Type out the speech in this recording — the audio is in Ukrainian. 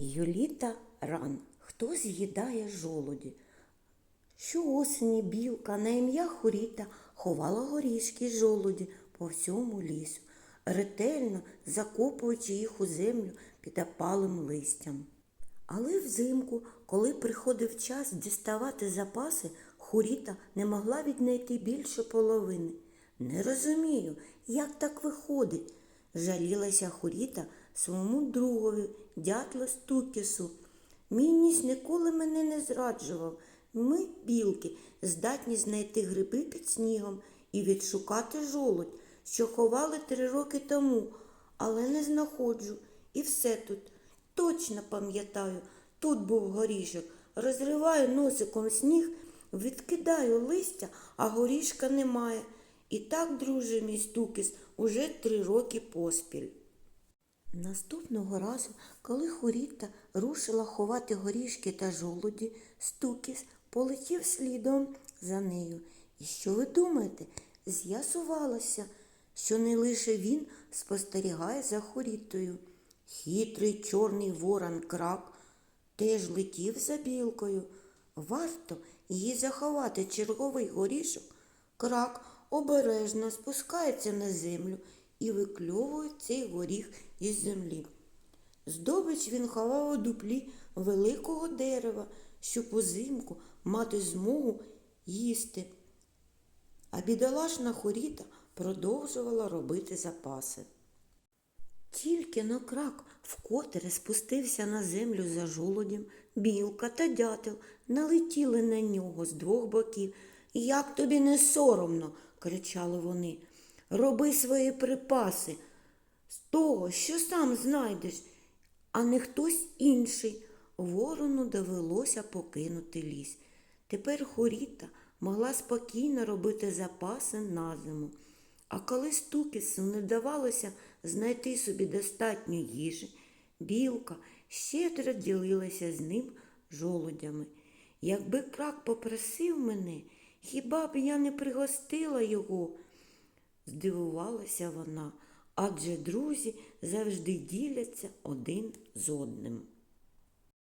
Юліта ран. Хто з'їдає жолуді? Щоосені білка на ім'я Хоріта ховала горішки й жолуді по всьому лісу, ретельно закопуючи їх у землю під опалим листям. Але взимку, коли приходив час діставати запаси, Хоріта не могла віднайти більше половини. Не розумію, як так виходить, жалілася Хоріта своєму другові, дятлу Стукісу. Мій ніс ніколи мене не зраджував. Ми, білки, здатні знайти гриби під снігом і відшукати жолудь, що ховали три роки тому, але не знаходжу. І все тут. Точно пам'ятаю, тут був горішок. Розриваю носиком сніг, відкидаю листя, а горішка немає. І так, друже мій стукіс, уже три роки поспіль. Наступного разу, коли Хоріта рушила ховати горішки та жолуді, Стукіс полетів слідом за нею. І що ви думаєте? З'ясувалося, що не лише він спостерігає за Хорітою. Хитрий чорний ворон крак теж летів за білкою. Варто її заховати черговий горішок, крак обережно спускається на землю і викльовує цей горіх із землі. Здобич він ховав у дуплі великого дерева, щоб узимку мати змогу їсти. А бідолашна хоріта продовжувала робити запаси. Тільки на крак вкотре спустився на землю за жолудем, білка та дятел налетіли на нього з двох боків. Як тобі не соромно, кричали вони. Роби свої припаси з того, що сам знайдеш, а не хтось інший. Ворону довелося покинути ліс. Тепер хоріта могла спокійно робити запаси на зиму. А коли стукісу не давалося знайти собі достатньо їжі, білка щедро ділилася з ним жолудями. Якби крак попросив мене, хіба б я не пригостила його? Здивувалася вона, адже друзі завжди діляться один з одним.